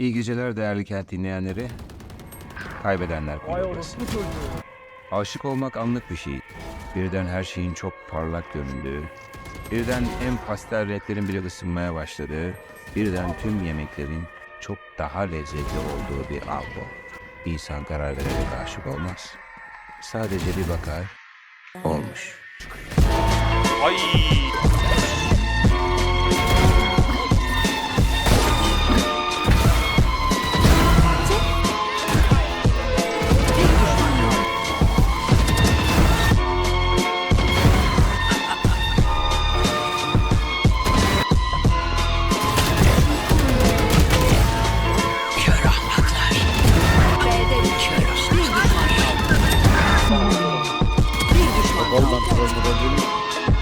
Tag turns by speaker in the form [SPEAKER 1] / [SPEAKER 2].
[SPEAKER 1] İyi geceler değerli kent dinleyenleri. Kaybedenler kulübesi. Aşık olmak anlık bir şey. Birden her şeyin çok parlak göründüğü, birden en pastel renklerin bile ısınmaya başladığı, birden tüm yemeklerin çok daha lezzetli olduğu bir bu. İnsan karar vererek aşık olmaz. Sadece bir bakar, olmuş.
[SPEAKER 2] Ay Golden Golden